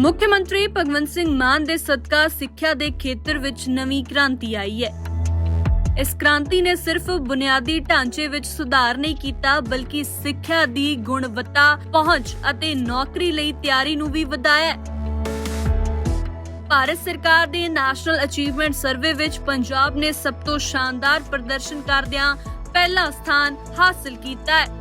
ਮੁੱਖ ਮੰਤਰੀ ਭਗਵੰਤ ਸਿੰਘ ਮਾਨ ਦੇ ਸਦਕਾ ਸਿੱਖਿਆ ਦੇ ਖੇਤਰ ਵਿੱਚ ਨਵੀਂ ਕ੍ਰਾਂਤੀ ਆਈ ਹੈ। ਇਸ ਕ੍ਰਾਂਤੀ ਨੇ ਸਿਰਫ ਬੁਨਿਆਦੀ ਢਾਂਚੇ ਵਿੱਚ ਸੁਧਾਰ ਨਹੀਂ ਕੀਤਾ, ਬਲਕਿ ਸਿੱਖਿਆ ਦੀ ਗੁਣਵੱਤਾ, ਪਹੁੰਚ ਅਤੇ ਨੌਕਰੀ ਲਈ ਤਿਆਰੀ ਨੂੰ ਵੀ ਵਧਾਇਆ ਭਾਰਤ ਸਰਕਾਰ ਦੇ ਨੈਸ਼ਨਲ ਅਚੀਵਮੈਂਟ ਸਰਵੇ ਵਿੱਚ ਪੰਜਾਬ ਨੇ ਸਭ ਤੋਂ ਸ਼ਾਨਦਾਰ ਪ੍ਰਦਰਸ਼ਨ ਕਰਦਿਆਂ ਪਹਿਲਾ ਸਥਾਨ ਹਾਸਲ ਕੀਤਾ ਹੈ।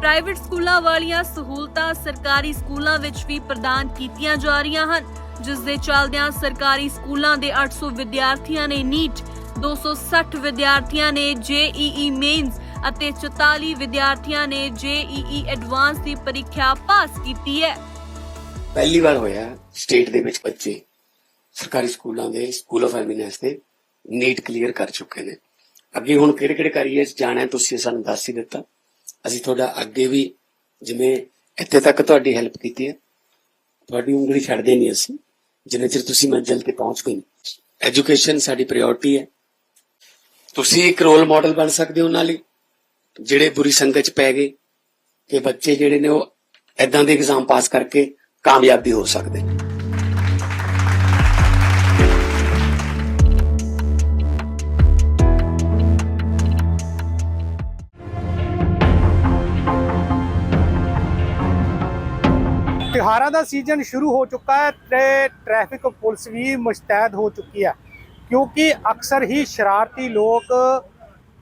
ਪ੍ਰਾਈਵੇਟ ਸਕੂਲਾਂ ਵਾਲੀਆਂ ਸਹੂਲਤਾਂ ਸਰਕਾਰੀ ਸਕੂਲਾਂ ਵਿੱਚ ਵੀ ਪ੍ਰਦਾਨ ਕੀਤੀਆਂ ਜਾ ਰਹੀਆਂ ਹਨ ਜਿਸ ਦੇ ਚੱਲਦਿਆਂ ਸਰਕਾਰੀ ਸਕੂਲਾਂ ਦੇ 800 ਵਿਦਿਆਰਥੀਆਂ ਨੇ ਨੀਟ 260 ਵਿਦਿਆਰਥੀਆਂ ਨੇ ਜੇਈਈ ਮੇਨਸ ਅਤੇ 44 ਵਿਦਿਆਰਥੀਆਂ ਨੇ ਜੇਈਈ ਐਡਵਾਂਸ ਦੀ ਪ੍ਰੀਖਿਆ ਪਾਸ ਕੀਤੀ ਹੈ। ਪਹਿਲੀ ਵਾਰ ਹੋਇਆ ਸਟੇਟ ਦੇ ਵਿੱਚ ਬੱਚੇ ਸਰਕਾਰੀ ਸਕੂਲਾਂ ਦੇ ਸਕੂਲ ਆਫ ਐਮੀਨੈਂਸ ਦੇ ਨੀਟ ਕਲੀਅਰ ਕਰ ਚੁੱਕੇ ਨੇ। ਅੱਗੇ ਹੁਣ ਕਿਹੜੇ ਕਿਹੜੇ ਕਰੀਏ ਜਾਣਾ ਤੁਸੀਂ ਸਾਨੂੰ ਦੱਸ ਹੀ ਦਿੱਤਾ। ਅਸੀਂ ਤੁਹਾਡਾ ਅੱਗੇ ਵੀ ਜਿਵੇਂ ਇੱਥੇ ਤੱਕ ਤੁਹਾਡੀ ਹੈਲਪ ਕੀਤੀ ਹੈ, ਤੁਹਾਡੀ ਉਂਗਲੀ ਛੱਡਦੇ ਨਹੀਂ ਅਸੀਂ, ਜਿੰਨੇ ਚਿਰ ਤੁਸੀਂ ਮੰਜ਼ਿਲ ਤੇ ਪਹੁੰਚ ਗਏ ਐਜੂਕੇਸ਼ਨ ਸਾਡੀ ਪ੍ਰਾਇੋਰਟੀ ਹੈ। ਤੁਸੀਂ ਇੱਕ ਰੋਲ ਮਾਡਲ ਬਣ ਸਕਦੇ ਹੋ ਉਹਨਾਂ ਲਈ, ਜਿਹੜੇ ਬੁਰੀ ਸੰਗਤ ਚ ਪੈ ਗਏ, ਕਿ ਬੱਚੇ ਜਿਹੜੇ ਨੇ ਉਹ ਐਦਾਂ ਦੇ ਐਗਜ਼ਾਮ ਪਾਸ ਕਰਕੇ ਕਾਮਯਾਬ ਵੀ ਹੋ ਸਕਦੇ ਨੇ ਦਾ ਸੀਜ਼ਨ ਸ਼ੁਰੂ ਹੋ ਚੁੱਕਾ ਹੈ ਤੇ ਟ੍ਰੈਫਿਕ ਪੁਲਿਸ ਵੀ ਮੁਸ਼ਤੈਦ ਹੋ ਚੁੱਕੀ ਹੈ, ਕਿਉਂਕਿ ਅਕਸਰ ਹੀ ਸ਼ਰਾਰਤੀ ਲੋਕ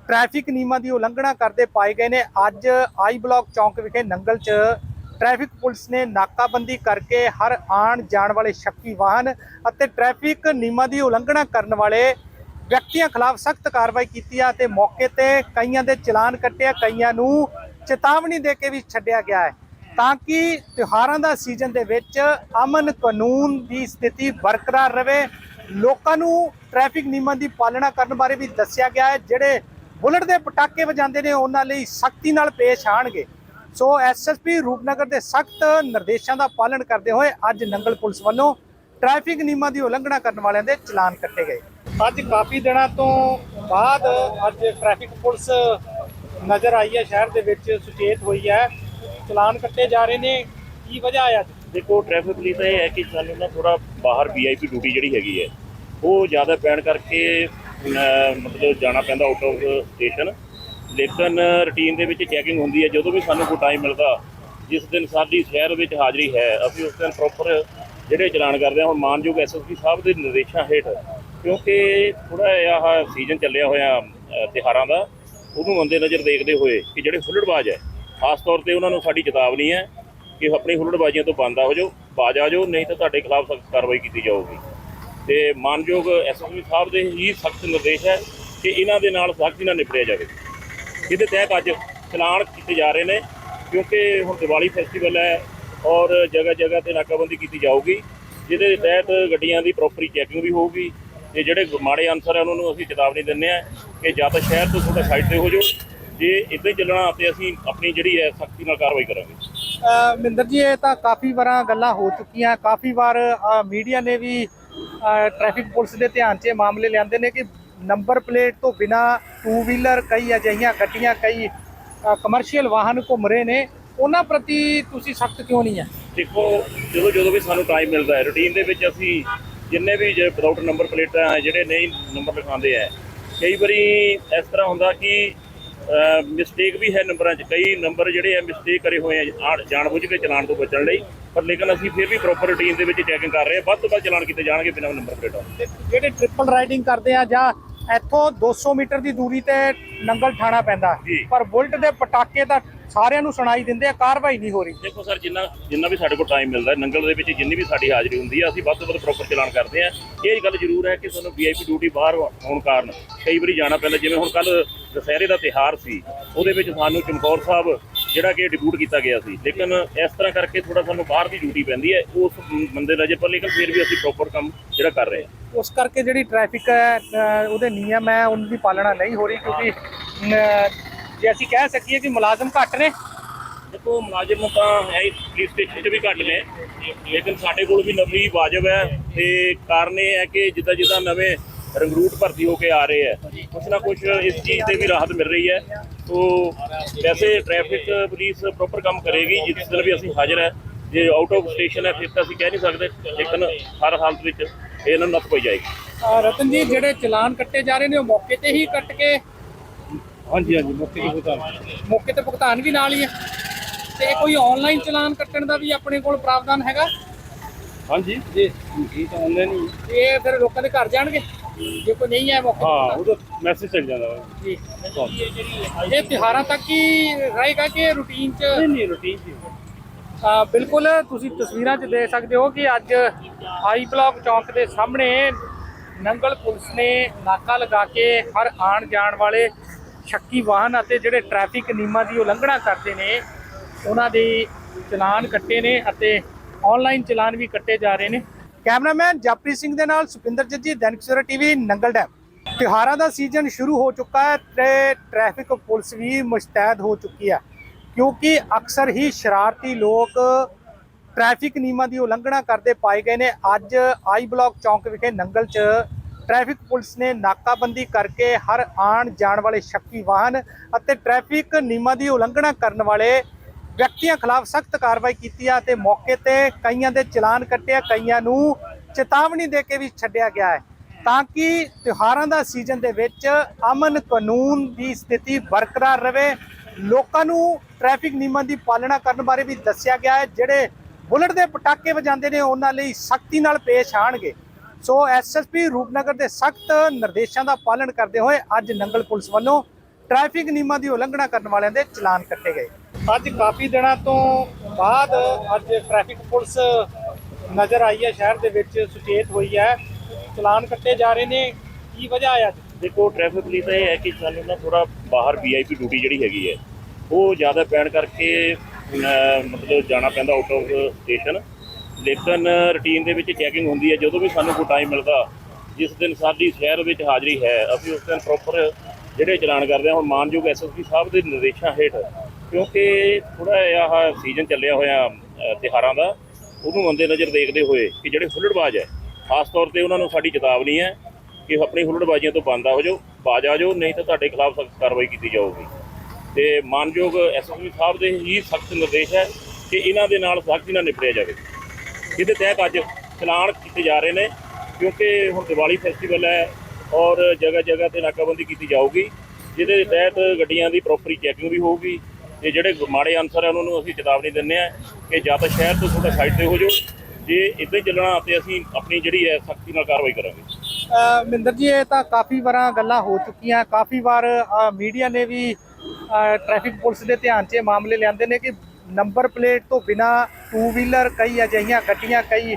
ਟ੍ਰੈਫਿਕ ਨਿਯਮਾਂ ਦੀ ਉਲੰਘਣਾ ਕਰਦੇ ਪਾਏ ਗਏ ਨੇ। ਅੱਜ ਆਈ ਬਲਾਕ ਚੌਂਕ ਵਿਖੇ ਨੰਗਲ 'ਚ ਟ੍ਰੈਫਿਕ ਪੁਲਿਸ ਨੇ ਨਾਕਾਬੰਦੀ ਕਰਕੇ ਹਰ ਆਣ ਜਾਣ ਵਾਲੇ ਸ਼ੱਕੀ ਵਾਹਨ ਅਤੇ ਟ੍ਰੈਫਿਕ ਨਿਯਮਾਂ ਦੀ ਉਲੰਘਣਾ ਕਰਨ ਵਾਲੇ ਵਿਅਕਤੀਆਂ ਖਿਲਾਫ ਸਖਤ ਕਾਰਵਾਈ ਕੀਤੀ ਹੈ ਤੇ ਮੌਕੇ ਤੇ ਕਈਆਂ ਦੇ ਚਲਾਨ ਕੱਟਿਆ, ਕਈਆਂ ਨੂੰ ਚੇਤਾਵਨੀ ਦੇ ਕੇ ਵੀ ਛੱਡਿਆ ਗਿਆ ਹੈ। ਤਾਂ ਕਿ ਤਿਉਹਾਰਾਂ ਦਾ ਸੀਜ਼ਨ ਦੇ ਵਿੱਚ ਅਮਨ ਕਾਨੂੰਨ ਦੀ ਸਥਿਤੀ ਬਰਕਰਾਰ ਰਵੇ। ਲੋਕਾਂ ਨੂੰ ਟ੍ਰੈਫਿਕ ਨਿਯਮਾਂ ਦੀ ਪਾਲਣਾ ਕਰਨ ਬਾਰੇ ਵੀ ਦੱਸਿਆ ਗਿਆ ਹੈ। ਜਿਹੜੇ ਬੁਲਟ ਦੇ ਪਟਾਕੇ ਵਜਾਉਂਦੇ ਨੇ, ਉਹਨਾਂ ਲਈ ਸਖਤੀ ਨਾਲ ਪੇਸ਼ ਆਣਗੇ ਸੋ ਐਸਐਸਪੀ ਰੂਪਨਗਰ ਦੇ ਸਖਤ ਨਿਰਦੇਸ਼ਾਂ ਦਾ ਪਾਲਣ ਕਰਦੇ ਹੋਏ ਅੱਜ ਨੰਗਲ ਪੁਲਿਸ ਵੱਲੋਂ ਟ੍ਰੈਫਿਕ ਨਿਯਮਾਂ ਦੀ ਉਲੰਘਣਾ ਕਰਨ ਵਾਲਿਆਂ ਦੇ ਚਲਾਨ ਕੱਟੇ ਗਏ। ਅੱਜ ਕਾਫੀ ਦਿਨਾਂ ਤੋਂ ਬਾਅਦ ਅੱਜ ਟ੍ਰੈਫਿਕ ਪੁਲਿਸ ਨਜ਼ਰ ਆਈ ਹੈ, ਸ਼ਹਿਰ ਦੇ ਵਿੱਚ ਸੁਚੇਤ ਹੋਈ ਹੈ। ਚਲਾਨ ਕੱਟੇ ਜਾ ਰਹੇ ਨੇ ਕੀ ਵਜ੍ਹਾ ਆ ਅੱਜ? ਦੇਖੋ ਟ੍ਰੈਫਿਕ ਪੁਲਿਸ ਦਾ ਇਹ ਹੈ ਕਿ ਸਾਨੂੰ ਨਾ ਥੋੜਾ ਬਾਹਰ ਵੀਆਈਪੀ ਡਿਊਟੀ ਜਿਹੜੀ ਹੈਗੀ ਹੈ ਉਹ ਜ਼ਿਆਦਾ ਪੈਣ ਕਰਕੇ ਮਤਲਬ ਜਾਣਾ ਪੈਂਦਾ ਆਊਟ ਆਫ ਸਟੇਸ਼ਨ ਲੇਕਿਨ ਰੁਟੀਨ ਦੇ ਵਿੱਚ ਚੈਕਿੰਗ ਹੁੰਦੀ ਹੈ ਜਦੋਂ ਵੀ ਸਾਨੂੰ ਕੋਈ ਟਾਈਮ ਮਿਲਦਾ ਜਿਸ ਦਿਨ ਸਾਡੀ ਸ਼ਹਿਰ ਵਿੱਚ ਹਾਜ਼ਰੀ ਹੈ ਅਸੀਂ ਉਸ ਦਿਨ ਪ੍ਰੋਪਰ ਜਿਹੜੇ ਚਲਾਨ ਕਰਦੇ ਹਾਂ ਹੁਣ ਮਾਨਯੋਗ ਐਸਐਸਪੀ ਸਾਹਿਬ ਦੇ ਨਿਰਦੇਸ਼ਾਂ ਹੇਠ ਕਿਉਂਕਿ ਥੋੜਾ ਜਿਹਾ ਸੀਜ਼ਨ ਚੱਲਿਆ ਹੋਇਆ ਅ, ਤਿਉਹਾਰਾਂ ਦਾ ਉਹਨੂੰ ਮੰਦੇ ਨਜ਼ਰ ਦੇਖਦੇ ਹੋਏ ਕਿ ਜਿਹੜੇ ਹੁੱਲੜਬਾਜ਼ ਹੈ ਖਾਸ ਤੌਰ ਤੇ ਉਹਨਾਂ ਨੂੰ ਸਾਡੀ ਚੇਤਾਵਨੀ ਹੈ ਕਿ ਆਪਣੀ ਹੁੱਲੜਬਾਜ਼ੀਆਂ ਤੋਂ ਬੰਦ ਹੋ ਜਾਓ, ਬਾਜ ਆ ਜਾਓ, ਨਹੀਂ ਤਾਂ ਤੁਹਾਡੇ ਖਿਲਾਫ ਸਖਤ ਕਾਰਵਾਈ ਕੀਤੀ ਜਾਊਗੀ। ਤੇ ਮਾਨਯੋਗ ਐਸਐਸਪੀ ਸਾਹਿਬ ਦੇ ਹੀ ਸਖਤ ਨਿਰਦੇਸ਼ ਹੈ ਕਿ ਇਹਨਾਂ ਦੇ ਨਾਲ ਸਖਤੀ ਨਾਲ ਨਿਪਟਿਆ ਜਾਵੇ। ਜਿਹਦੇ ਤਹਿਤ ਅੱਜ ਚਲਾਨ ਕੀਤੇ ਜਾ ਰਹੇ ਨੇ, ਕਿਉਂਕਿ ਹੁਣ ਦੀਵਾਲੀ ਫੈਸਟੀਵਲ ਹੈ ਔਰ ਜਗ੍ਹਾ ਜਗ੍ਹਾ ਤੇ ਨਾਕਾਬੰਦੀ ਕੀਤੀ ਜਾਊਗੀ, ਜਿਹਦੇ ਤਹਿਤ ਗੱਡੀਆਂ ਦੀ ਪ੍ਰੋਪਰੀ ਚੈਕਿੰਗ ਵੀ ਹੋਊਗੀ। ਤੇ ਜਿਹੜੇ ਮਾੜੇ ਅਨਸਰ ਹੈ ਉਹਨਾਂ ਨੂੰ ਅਸੀਂ ਚੇਤਾਵਨੀ ਦਿੰਦੇ ਆ ਕਿ ਜਾਂ ਤਾਂ ਸ਼ਹਿਰ ਤੋਂ ਥੋੜਾ ਸਾਈਡ ਤੇ ਹੋ ਜਾਓ ਜੇ ਇਦਾਂ ਹੀ ਚੱਲਣਾ ਤੇ ਅਸੀਂ ਆਪਣੀ ਜਿਹੜੀ ਹੈ ਸਖਤੀ ਨਾਲ ਕਾਰਵਾਈ ਕਰਾਂਗੇ। ਅਹ ਮਹਿੰਦਰ ਜੀ ਇਹ ਤਾਂ ਕਾਫੀ ਵਾਰਾਂ ਗੱਲਾਂ ਹੋ ਚੁੱਕੀਆਂ। ਕਾਫੀ ਵਾਰ ਮੀਡੀਆ ਨੇ ਵੀ ਟ੍ਰੈਫਿਕ ਪੁਲਿਸ ਦੇ ਧਿਆਨ 'ਚ ਇਹ ਮਾਮਲੇ ਲਿਆਂਦੇ ਨੇ ਕਿ ਨੰਬਰ ਪਲੇਟ ਤੋਂ ਬਿਨਾ ਟੂ ਵੀਲਰ ਕਈ ਅਜਿਹੀਆਂ ਗੱਡੀਆਂ ਕਈ ਕਮਰਸ਼ੀਅਲ ਵਾਹਨ ਘੁੰਮ ਰਹੇ ਨੇ। ਉਹਨਾਂ ਪ੍ਰਤੀ ਤੁਸੀਂ ਸਖਤ ਕਿਉਂ ਨਹੀਂ ਹੈ? ਦੇਖੋ ਜਦੋਂ ਜਦੋਂ ਵੀ ਸਾਨੂੰ ਟਾਈਮ ਮਿਲਦਾ ਹੈ ਰੂਟੀਨ ਦੇ ਵਿੱਚ ਅਸੀਂ ਜਿੰਨੇ ਵੀ ਜੇ ਵਿਦਆਊਟ ਨੰਬਰ ਪਲੇਟਾਂ ਜਿਹੜੇ ਨਹੀਂ ਨੰਬਰ ਲਿਖਾਉਂਦੇ ਆ ਕਈ ਵਾਰੀ ਇਸ ਤਰ੍ਹਾਂ ਹੁੰਦਾ ਕਿ ਮਿਸਟੇਕ ਵੀ ਹੈ ਨੰਬਰਾਂ 'ਚ। ਕਈ ਨੰਬਰ ਜਿਹੜੇ ਆ ਮਿਸਟੇਕ ਕਰੇ ਹੋਏ ਆ, ਆਣ- ਜਾਣਬੁੱਝ ਕੇ ਚਲਾਨ ਤੋਂ ਬਚਣ ਲਈ। ਪਰ ਲੇਕਿਨ ਅਸੀਂ ਫਿਰ ਵੀ ਪ੍ਰੋਪਰ ਰੂਟੀਨ ਦੇ ਵਿੱਚ ਚੈਕਿੰਗ ਕਰ ਰਹੇ ਹਾਂ। ਵੱਧ ਤੋਂ ਵੱਧ ਚਲਾਨ ਕੀਤੇ ਜਾਣਗੇ ਬਿਨਾਂ ਨੰਬਰ ਪਲੇਟਾਂ ਜਿਹੜੇ ਟ੍ਰਿਪਲ ਰਾਈਡਿੰਗ ਕਰਦੇ ਆ ਜਾਂ ਇੱਥੋਂ 200 ਮੀਟਰ ਦੀ ਦੂਰੀ ਤੇ ਨੰਗਲ ਠਾਣਾ ਪੈਂਦਾ। ਜੀ। ਪਰ ਬੁਲਟ ਦੇ ਪਟਾਕੇ ਤਾਂ ਸਾਰਿਆਂ ਨੂੰ ਸੁਣਾਈ ਦਿੰਦੇ ਆ ਕਾਰਵਾਈ ਨਹੀਂ ਹੋ ਰਹੀ। ਦੇਖੋ ਸਰ ਜਿੰਨਾ ਜਿੰਨਾ ਵੀ ਸਾਡੇ ਕੋਲ ਟਾਈਮ ਮਿਲਦਾ ਹੈ, ਨੰਗਲ ਦੇ ਵਿੱਚ ਜਿੰਨੀ ਵੀ ਸਾਡੀ ਹਾਜ਼ਰੀ ਹੁੰਦੀ ਹੈ ਅਸੀਂ ਵੱਧ ਤੋਂ ਵੱਧ ਪ੍ਰੋਪਰ ਚਲਾਨ ਕਰਦੇ ਹਾਂ ਇਹ ਗੱਲ ਜ਼ਰੂਰ ਹੈ ਕਿ ਸਾਨੂੰ ਵੀਆਈਪੀ ਡਿਊਟੀ ਬਾਹਰ ਹੋਣ ਕਾਰਨ ਕਈ ਵਾਰੀ ਜਾਣਾ ਪੈਂਦਾ। ਜਿਵੇਂ ਹੁਣ ਕੱਲ ਦੁਸਹਿਰੇ ਦਾ ਤਿਹਾਰ ਸੀ ਉਹਦੇ ਵਿੱਚ ਸਾਨੂੰ ਚਮਕੌਰ ਸਾਹਿਬ ਜਿਹੜਾ ਕਿ ਡਿਪੂਟ ਕੀਤਾ ਗਿਆ ਸੀ। ਲੇਕਿਨ ਇਸ ਤਰ੍ਹਾਂ ਕਰਕੇ ਥੋੜਾ ਸਾਨੂੰ ਬਾਹਰ ਦੀ ਡਿਊਟੀ ਪੈਂਦੀ ਹੈ। ਉਸ ਬੰਦੇ ਨਜ਼ਰ ਪਰ ਲੇਕਿਨ ਫਿਰ ਵੀ ਅਸੀਂ ਪ੍ਰੋਪਰ ਕੰਮ ਜਿਹੜਾ ਕਰ ਰਹੇ ਹਾਂ। ਉਸ ਕਰਕੇ ਜਿਹੜੀ ਟ੍ਰੈਫਿਕ ਹੈ ਉਹਦੇ ਨਿਯਮ ਹੈ, ਉਹਨਾਂ ਦੀ ਪਾਲਣਾ ਨਹੀਂ ਹੋ ਰਹੀ ਕਿਉਂਕਿ ਜੇ ਅਸੀਂ ਕਹਿ ਸਕੀਏ ਕਿ ਮੁਲਾਜ਼ਮ ਘੱਟ ਨੇ। ਦੇਖੋ, ਮੁਲਾਜ਼ਮ ਤਾਂ ਹੈ ਹੀ ਪੁਲਿਸ ਸਟੇਸ਼ਨ 'ਚ ਵੀ ਘੱਟ ਨੇ। ਲੇਕਿਨ ਸਾਡੇ ਕੋਲ ਵੀ ਨਵੀਂ ਵਾਜਬ ਹੈ ਤੇ ਕਾਰਨ ਇਹ ਹੈ ਕਿ ਜਿੱਦਾਂ ਜਿੱਦਾਂ ਨਵੇਂ ਰੰਗਰੂਟ ਭਰਤੀ ਹੋ ਕੇ ਆ ਰਹੇ ਹੈ, ਕੁਛ ਨਾ ਕੁਛ ਇਸ ਚੀਜ਼ ਤੇ ਵੀ ਰਾਹਤ ਮਿਲ ਰਹੀ ਹੈ। ਤੋ ਵੈਸੇ ਟ੍ਰੈਫਿਕ ਪੁਲਿਸ ਪ੍ਰੋਪਰ ਕੰਮ ਕਰੇਗੀ, ਜਿਸ ਦਿਨ ਵੀ ਅਸੀਂ ਹਾਜ਼ਰ ਹੈ। ਜੇ ਆਊਟ ਆਫ ਸਟੇਸ਼ਨ ਹੈ, ਫਿਰ ਤਾਂ ਅਸੀਂ ਕਹਿ ਨਹੀਂ ਸਕਦੇ, ਲੇਕਿਨ ਹਰ ਹਾਲਤ ਵਿੱਚ ਇਹਨਾਂ ਨੂੰ ਨੱਥ ਪਈ ਜਾਏਗੀ। ਰਤਨ ਜੀ ਜਿਹੜੇ ਚਲਾਨ ਕੱਟੇ ਜਾ ਰਹੇ ਨੇ ਉਹ ਮੌਕੇ ਤੇ ਹੀ ਕੱਟ ਕੇ ਹਾਂਜੀ ਹਾਂਜੀ ਮੁਕਤੀ ਦੀ ਭੁਗਤਾਨ। ਮੌਕੇ ਤੇ ਭੁਗਤਾਨ ਵੀ ਨਾਲ ਹੀ ਹੈ। ਤੇ ਕੋਈ ਆਨਲਾਈਨ ਚਲਾਨ ਕੱਟਣ ਦਾ ਵੀ ਆਪਣੇ ਕੋਲ ਪ੍ਰਾਵਧਾਨ ਹੈਗਾ? ਹਾਂਜੀ ਜੀ ਇਹ ਤਾਂ ਆਨਲਾਈਨ ਹੀ ਇਹ ਫਿਰ ਲੋਕਾਂ ਦੇ ਘਰ ਜਾਣਗੇ? ਜੇ ਕੋਈ ਨਹੀਂ ਹੈ ਮੌਕੇ ਤੇ ਹਾਂ ਭੁਗਤਾਨ। ਉਹਦਾ ਮੈਸੇਜ ਚੱਲ ਜਾਂਦਾ। ਵਾ ਜੀ। ਇਹ ਤਿਹਾਰਾਂ ਤੱਕ ਹੀ ਰਹੇਗਾ ਕਿ ਰੂਟੀਨ ਚ? ਨਹੀਂ ਰੂਟੀਨ ਜੀ ਬਿਲਕੁਲ ਤੁਸੀਂ ਤਸਵੀਰਾਂ 'ਚ ਦੇਖ ਸਕਦੇ ਹੋ ਕਿ ਅੱਜ ਆਈ ਬਲਾਕ ਚੌਂਕ ਦੇ ਸਾਹਮਣੇ ਨੰਗਲ ਪੁਲਿਸ ਨੇ ਨਾਕਾ ਲਗਾ ਕੇ ਹਰ ਆਣ ਜਾਣ ਵਾਲੇ ਸ਼ੱਕੀ ਵਾਹਨ ਅਤੇ ਜਿਹੜੇ ਟ੍ਰੈਫਿਕ ਨਿਯਮਾਂ ਦੀ ਉਲੰਘਣਾ ਕਰਦੇ ਨੇ, ਉਹਨਾਂ ਦੇ ਚਲਾਨ ਕੱਟੇ ਨੇ ਅਤੇ ਆਨਲਾਈਨ ਚਲਾਨ ਵੀ ਕੱਟੇ ਜਾ ਰਹੇ ਨੇ। ਕੈਮਰਾਮੈਨ ਜਪ੍ਰੀਤ ਸਿੰਘ ਦੇ ਨਾਲ ਸੁਪਿੰਦਰ ਜੱਜੀ, ਦੈਨਿਕ ਸਵੇਰਾ ਟੀਵੀ, ਨੰਗਲ ਡੈਮ। ਤਿਉਹਾਰਾਂ ਦਾ ਸੀਜ਼ਨ ਸ਼ੁਰੂ ਹੋ ਚੁੱਕਾ ਹੈ ਤੇ ਟ੍ਰੈਫਿਕ ਪੁਲਿਸ ਵੀ ਮੁਸ਼ਤੈਦ ਹੋ ਚੁੱਕੀ ਹੈ। ਕਿਉਂਕਿ ਅਕਸਰ ਹੀ ਸ਼ਰਾਰਤੀ ਲੋਕ ਟ੍ਰੈਫਿਕ ਨਿਯਮਾਂ ਦੀ ਉਲੰਘਣਾ ਕਰਦੇ ਪਾਏ ਗਏ ਨੇ। ਅੱਜ ਆਈ ਬਲਾਕ ਚੌਂਕ ਵਿਖੇ ਨੰਗਲ 'ਚ ਟ੍ਰੈਫਿਕ ਪੁਲਿਸ ਨੇ ਨਾਕਾਬੰਦੀ ਕਰਕੇ ਹਰ ਆਣ ਜਾਣ ਵਾਲੇ ਸ਼ੱਕੀ ਵਾਹਨ ਅਤੇ ਟ੍ਰੈਫਿਕ ਨਿਯਮਾਂ ਦੀ ਉਲੰਘਣਾ ਕਰਨ ਵਾਲੇ ਵਿਅਕਤੀਆਂ ਖਿਲਾਫ ਸਖਤ ਕਾਰਵਾਈ ਕੀਤੀ ਆ ਤੇ ਮੌਕੇ ਤੇ ਕਈਆਂ ਦੇ ਚਲਾਨ ਕੱਟਿਆ ਕਈਆਂ ਨੂੰ ਚੇਤਾਵਨੀ ਦੇ ਕੇ ਵੀ ਛੱਡਿਆ ਗਿਆ ਹੈ। ਤਾਂ ਕਿ ਤਿਉਹਾਰਾਂ ਦਾ ਸੀਜ਼ਨ ਦੇ ਵਿੱਚ ਅਮਨ ਕਾਨੂੰਨ ਦੀ ਸਥਿਤੀ ਬਰਕਰਾਰ ਰਵੇ ਲੋਕਾਂ ਨੂੰ ਟ੍ਰੈਫਿਕ ਨਿਯਮਾਂ ਦੀ ਪਾਲਣਾ ਕਰਨ ਬਾਰੇ ਵੀ ਦੱਸਿਆ ਗਿਆ ਹੈ, ਜਿਹੜੇ ਬੁਲਟ ਦੇ ਪਟਾਕੇ ਵਜਾਉਂਦੇ ਨੇ, ਉਹਨਾਂ ਲਈ ਸਖਤੀ ਨਾਲ ਪੇਸ਼ ਆਣਗੇ ਸੋ ਐਸਐਸਪੀ ਰੂਪਨਗਰ ਦੇ ਸਖਤ ਨਿਰਦੇਸ਼ਾਂ ਦਾ ਪਾਲਣ ਕਰਦੇ ਹੋਏ ਅੱਜ ਨੰਗਲ ਪੁਲਿਸ ਵੱਲੋਂ ਟ੍ਰੈਫਿਕ ਨਿਯਮਾਂ ਦੀ ਉਲੰਘਣਾ ਕਰਨ ਵਾਲਿਆਂ ਦੇ ਚਲਾਨ ਕੱਟੇ ਗਏ। ਅੱਜ ਕਾਫੀ ਦਿਨਾਂ ਤੋਂ ਬਾਅਦ ਅੱਜ ਟ੍ਰੈਫਿਕ ਪੁਲਿਸ ਨਜ਼ਰ ਆਈ ਹੈ, ਸ਼ਹਿਰ ਦੇ ਵਿੱਚ ਸੁਚੇਤ ਹੋਈ ਹੈ। ਚਲਾਨ ਕੱਟੇ ਜਾ ਰਹੇ ਨੇ, ਕੀ ਵਜ੍ਹਾ ਹੈ ਅੱਜ? ਦੇਖੋ ਟ੍ਰੈਫਿਕ ਪੁਲਿਸ ਦਾ ਇਹ ਹੈ ਕਿ ਸਾਨੂੰ ਨਾ ਥੋੜਾ ਬਾਹਰ ਵੀਆਈਪੀ ਡਿਊਟੀ ਜਿਹੜੀ ਹੈਗੀ ਹੈ ਉਹ ਜ਼ਿਆਦਾ ਪੈਣ ਕਰਕੇ ਮਤਲਬ ਜਾਣਾ ਪੈਂਦਾ ਆਊਟ ਆਫ ਸਟੇਸ਼ਨ ਲੇਕਿਨ ਰੁਟੀਨ ਦੇ ਵਿੱਚ ਚੈਕਿੰਗ ਹੁੰਦੀ ਹੈ ਜਦੋਂ ਵੀ ਸਾਨੂੰ ਕੋਈ ਟਾਈਮ ਮਿਲਦਾ ਜਿਸ ਦਿਨ ਸਾਡੀ ਸ਼ਹਿਰ ਵਿੱਚ ਹਾਜ਼ਰੀ ਹੈ ਅਸੀਂ ਉਸ ਦਿਨ ਪ੍ਰੋਪਰ ਜਿਹੜੇ ਚਲਾਨ ਕਰਦੇ ਹਾਂ ਹੁਣ ਮਾਨਯੋਗ ਐਸਐਸਪੀ ਸਾਹਿਬ ਦੇ ਨਿਰਦੇਸ਼ਾਂ ਹੇਠ ਕਿਉਂਕਿ ਥੋੜਾ ਜਿਹਾ ਆਹ ਸੀਜ਼ਨ ਚੱਲਿਆ ਹੋਇਆ ਅਹ, ਤਿਉਹਾਰਾਂ ਦਾ ਉਹਨੂੰ ਮੰਦੇ ਨਜ਼ਰ ਦੇਖਦੇ ਹੋਏ ਕਿ ਜਿਹੜੇ ਹੁੱਲੜਬਾਜ਼ ਹੈ ਖਾਸ ਤੌਰ ਤੇ ਉਹਨਾਂ ਨੂੰ ਸਾਡੀ ਚੇਤਾਵਨੀ ਹੈ ਕਿ ਆਪਣੀ ਹੁੱਲੜਬਾਜ਼ੀਆਂ ਤੋਂ ਬੰਦ ਹੋ ਜਾਓ ਬਾਜ ਆ ਜਾਓ ਨਹੀਂ ਤਾਂ ਤੁਹਾਡੇ ਖਿਲਾਫ ਸਖਤ ਕਾਰਵਾਈ ਕੀਤੀ ਜਾਊਗੀ। ਤੇ ਮਾਨਯੋਗ ਐਸਐਸਪੀ ਸਾਹਿਬ ਦੇ ਹੀ ਸਖਤ ਨਿਰਦੇਸ਼ ਹੈ ਕਿ ਇਹਨਾਂ ਦੇ ਨਾਲ ਸਖਤੀ ਨਾਲ ਨਿਪਟਿਆ ਜਾਵੇ। ਇਹਦੇ ਤਹਿਤ ਅੱਜ ਚਲਾਨ ਕੀਤੇ ਜਾ ਰਹੇ ਨੇ, ਕਿਉਂਕਿ ਹੁਣ ਦੀਵਾਲੀ ਫੈਸਟੀਵਲ ਹੈ ਔਰ ਜਗ੍ਹਾ ਜਗ੍ਹਾ ਤੇ ਨਾਕਾਬੰਦੀ ਕੀਤੀ ਜਾਊਗੀ, ਜਿਹਦੇ ਤਹਿਤ ਗੱਡੀਆਂ ਦੀ ਪ੍ਰੋਪਰੀ ਚੈਕਿੰਗ ਵੀ ਹੋਊਗੀ, ਤੇ ਜਿਹੜੇ ਮਾੜੇ ਅਨਸਰ ਹੈ ਉਹਨਾਂ ਨੂੰ ਅਸੀਂ ਚੇਤਾਵਨੀ ਦਿੰਦੇ ਆ ਕਿ ਜਾਂ ਤਾਂ ਸ਼ਹਿਰ ਤੋਂ ਥੋੜਾ ਸਾਈਡ ਤੇ ਹੋ ਜਾਓ, ਜੇ ਇਦਾਂ ਹੀ ਚੱਲਣਾ ਤੇ ਅਸੀਂ ਆਪਣੀ ਜਿਹੜੀ ਹੈ ਸਖਤੀ ਨਾਲ ਕਾਰਵਾਈ ਕਰਾਂਗੇ। ਅਹ ਮਹਿੰਦਰ ਜੀ, ਇਹ ਤਾਂ ਕਾਫੀ ਵਾਰਾਂ ਗੱਲਾਂ ਹੋ ਚੁੱਕੀਆਂ, ਕਾਫੀ ਵਾਰ ਮੀਡੀਆ ਨੇ ਵੀ ਟ੍ਰੈਫਿਕ ਪੁਲਿਸ ਦੇ ਧਿਆਨ 'ਚ ਇਹ ਮਾਮਲੇ ਲਿਆਂਦੇ ਨੇ ਕਿ ਨੰਬਰ ਪਲੇਟ ਤੋਂ ਬਿਨਾ ਟੂ ਵੀਲਰ ਕਈ ਅਜਿਹੀਆਂ ਗੱਡੀਆਂ, ਕਈ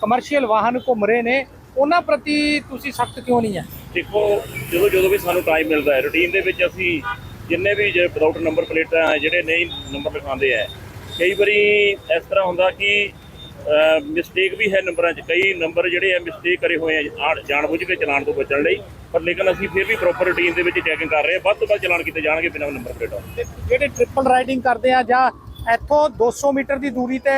ਕਮਰਸ਼ੀਅਲ ਵਾਹਨ ਘੁੰਮ ਰਹੇ ਨੇ। ਉਹਨਾਂ ਪ੍ਰਤੀ ਤੁਸੀਂ ਸਖਤ ਕਿਉਂ ਨਹੀਂ ਹੈ? ਦੇਖੋ, ਜਦੋਂ ਜਦੋਂ ਵੀ ਸਾਨੂੰ ਟਾਈਮ ਮਿਲਦਾ ਹੈ ਰੂਟੀਨ ਦੇ ਵਿੱਚ ਅਸੀਂ ਜਿੰਨੇ ਵੀ ਜੇ ਵਿਦਆਊਟ ਨੰਬਰ ਪਲੇਟਾਂ ਜਿਹੜੇ ਨਹੀਂ ਨੰਬਰ ਲਿਖਾਉਂਦੇ ਆ ਕਈ ਵਾਰੀ ਇਸ ਤਰ੍ਹਾਂ ਹੁੰਦਾ ਕਿ ਮਿਸਟੇਕ ਵੀ ਹੈ ਨੰਬਰਾਂ 'ਚ। ਕਈ ਨੰਬਰ ਜਿਹੜੇ ਆ ਮਿਸਟੇਕ ਕਰੇ ਹੋਏ ਆ ਆਣ- ਜਾਣਬੁੱਝ ਕੇ ਚਲਾਨ ਤੋਂ ਬਚਣ ਲਈ। ਪਰ ਲੇਕਿਨ ਅਸੀਂ ਫਿਰ ਵੀ ਪ੍ਰੋਪਰ ਰੂਟੀਨ ਦੇ ਵਿੱਚ ਚੈਕਿੰਗ ਕਰ ਰਹੇ ਹਾਂ। ਵੱਧ ਤੋਂ ਵੱਧ ਚਲਾਨ ਕੀਤੇ ਜਾਣਗੇ ਬਿਨਾਂ ਨੰਬਰ ਪਲੇਟਾਂ ਤੇ। ਜਿਹੜੇ ਟ੍ਰਿਪਲ ਰਾਈਡਿੰਗ ਕਰਦੇ ਆ ਜਾਂ ਇੱਥੋਂ 200 ਮੀਟਰ ਦੀ ਦੂਰੀ ਤੇ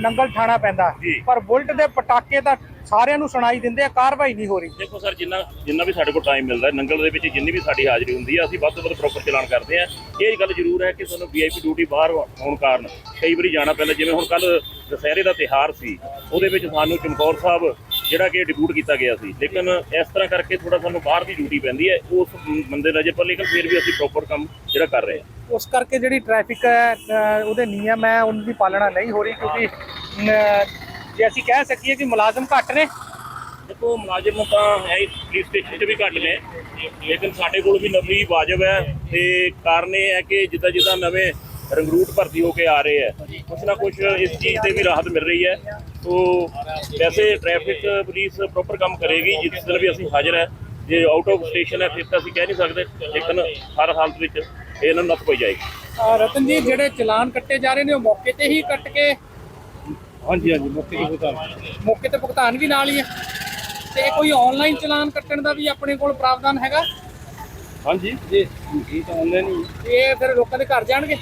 ਨੰਗਲ ਠਾਣਾ ਪੈਂਦਾ। ਜੀ। ਪਰ ਬੁਲਟ ਦੇ ਪਟਾਕੇ ਤਾਂ ਸਾਰਿਆਂ ਨੂੰ ਸੁਣਾਈ ਦਿੰਦੇ ਆ ਕਾਰਵਾਈ ਨਹੀਂ ਹੋ ਰਹੀ। ਦੇਖੋ ਸਰ ਜਿੰਨਾ ਜਿੰਨਾ ਵੀ ਸਾਡੇ ਕੋਲ ਟਾਈਮ ਮਿਲਦਾ ਹੈ, ਨੰਗਲ ਦੇ ਵਿੱਚ ਜਿੰਨੀ ਵੀ ਸਾਡੀ ਹਾਜ਼ਰੀ ਹੁੰਦੀ ਹੈ ਅਸੀਂ ਵੱਧ ਤੋਂ ਵੱਧ ਪ੍ਰੋਪਰ ਚਲਾਨ ਕਰਦੇ ਹਾਂ ਇਹ ਗੱਲ ਜ਼ਰੂਰ ਹੈ ਕਿ ਸਾਨੂੰ ਵੀਆਈਪੀ ਡਿਊਟੀ ਬਾਹਰ ਹੋਣ ਕਾਰਨ ਕਈ ਵਾਰੀ ਜਾਣਾ ਪੈਂਦਾ। ਜਿਵੇਂ ਹੁਣ ਕੱਲ ਦੁਸਹਿਰੇ ਦਾ ਤਿਹਾਰ ਸੀ ਉਹਦੇ ਵਿੱਚ ਸਾਨੂੰ ਚਮਕੌਰ ਸਾਹਿਬ ਜਿਹੜਾ ਕਿ ਡਿਪੂਟ ਕੀਤਾ ਗਿਆ ਸੀ। ਲੇਕਿਨ ਇਸ ਤਰ੍ਹਾਂ ਕਰਕੇ ਥੋੜਾ ਸਾਨੂੰ ਬਾਹਰ ਦੀ ਡਿਊਟੀ ਪੈਂਦੀ ਹੈ। ਉਸ ਬੰਦੇ ਨਜ਼ਰ ਪਰ ਲੇਕਿਨ ਫਿਰ ਵੀ ਅਸੀਂ ਪ੍ਰੋਪਰ ਕੰਮ ਜਿਹੜਾ ਕਰ ਰਹੇ ਹਾਂ। ਉਸ ਕਰਕੇ ਜਿਹੜੀ ਟ੍ਰੈਫਿਕ ਹੈ ਉਹਦੇ ਨਿਯਮ ਹੈ ਉਹਨਾਂ ਦੀ ਪਾਲਣਾ ਨਹੀਂ ਹੋ ਰਹੀ ਕਿਉਂਕਿ ਜੇ ਅਸੀਂ ਕਹਿ ਸਕੀਏ ਕਿ ਮੁਲਾਜ਼ਮ ਘੱਟ ਨੇ। ਦੇਖੋ ਮੁਲਾਜ਼ਮ ਤਾਂ ਹੈ ਹੀ ਪੁਲਿਸ ਸਟੇਸ਼ਨ 'ਚ ਵੀ ਘੱਟ ਨੇ। ਲੇਕਿਨ ਸਾਡੇ ਕੋਲ ਵੀ ਨਵੀਂ ਵਾਜਬ ਹੈ ਤੇ ਕਾਰਨ ਇਹ ਹੈ ਕਿ ਜਿੱਦਾਂ ਜਿੱਦਾਂ ਨਵੇਂ ਰੰਗਰੂਟ ਭਰਤੀ ਹੋ ਕੇ ਆ ਰਹੇ ਹੈ ਕੁਛ ਨਾ ਕੁਛ ਇਸ ਚੀਜ਼ ਤੇ ਵੀ ਰਾਹਤ ਮਿਲ ਰਹੀ ਹੈ। ਤੋ ਵੈਸੇ ਟ੍ਰੈਫਿਕ ਪੁਲਿਸ ਪ੍ਰੋਪਰ ਕੰਮ ਕਰੇਗੀ ਜਿਸ ਦਿਨ ਵੀ ਅਸੀਂ ਹਾਜ਼ਰ ਹੈ। ਜੇ ਆਊਟ ਆਫ ਸਟੇਸ਼ਨ ਹੈ ਫਿਰ ਤਾਂ ਅਸੀਂ ਕਹਿ ਨਹੀਂ ਸਕਦੇ। ਲੇਕਿਨ ਹਰ ਹਾਲਤ ਵਿੱਚ ਇਹਨਾਂ ਨੂੰ ਨੱਥ ਪਈ ਜਾਏਗੀ। ਰਤਨ ਜੀ ਜਿਹੜੇ ਚਲਾਨ ਕੱਟੇ ਜਾ ਰਹੇ ਨੇ ਉਹ ਮੌਕੇ ਤੇ ਹੀ ਕੱਟ ਕੇ ਹਾਂਜੀ ਹਾਂਜੀ ਮੁਕਤੀ ਦੀ ਭੁਗਤਾਨ। ਮੌਕੇ ਤੇ ਭੁਗਤਾਨ ਵੀ ਨਾਲ ਹੀ ਹੈ। ਤੇ ਕੋਈ ਆਨਲਾਈਨ ਚਲਾਨ ਕੱਟਣ ਦਾ ਵੀ ਆਪਣੇ ਕੋਲ ਪ੍ਰਾਵਧਾਨ ਹੈਗਾ? ਹਾਂਜੀ ਜੀ ਇਹ ਤਾਂ ਆਨਲਾਈਨ ਹੀ। ਇਹ ਫਿਰ ਲੋਕਾਂ ਦੇ ਘਰ ਜਾਣਗੇ?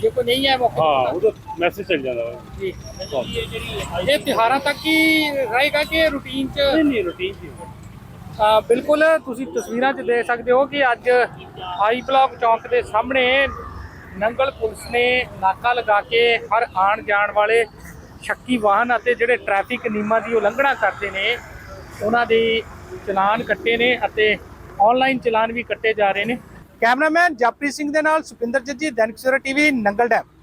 ਜੇ ਕੋਈ ਨਹੀਂ ਹੈ ਮੌਕੇ ਹਾਂ। ਉਹਦਾ ਮੈਸੇਜ ਚੱਲ ਜਾਂਦਾ। ਵਾ ਜੀ। ਇਹ ਤਿਹਾਰਾਂ ਤੱਕ ਹੀ ਰਹੇਗਾ ਕਿ ਰੂਟੀਨ 'ਚ? ਨਹੀਂ ਨਹੀਂ ਰੂਟੀਨ ਜੀ ਅ, ਬਿਲਕੁਲ ਤੁਸੀਂ ਤਸਵੀਰਾਂ 'ਚ ਦੇਖ ਸਕਦੇ ਹੋ ਕਿ ਅੱਜ ਆਈ ਬਲਾਕ ਚੌਂਕ ਦੇ ਸਾਹਮਣੇ ਨੰਗਲ ਪੁਲਿਸ ਨੇ ਨਾਕਾ ਲਗਾ ਕੇ ਹਰ ਆਣ ਜਾਣ ਵਾਲੇ ਸ਼ੱਕੀ ਵਾਹਨ ਅਤੇ ਜਿਹੜੇ ਟ੍ਰੈਫਿਕ ਨਿਯਮਾਂ ਦੀ ਉਲੰਘਣਾ ਕਰਦੇ ਨੇ ਉਹਨਾਂ ਦੇ ਚਲਾਨ ਕੱਟੇ ਨੇ ਅਤੇ ਆਨਲਾਈਨ ਚਲਾਨ ਵੀ ਕੱਟੇ ਜਾ ਰਹੇ ਨੇ। ਕੈਮਰਾਮੈਨ ਜਪ੍ਰੀਤ ਸਿੰਘ ਦੇ ਨਾਲ ਸੁਪਿੰਦਰ ਜੱਜੀ ਦੈਨਿਕ ਸਵੇਰਾ ਟੀਵੀ ਨੰਗਲ ਡੈਮ।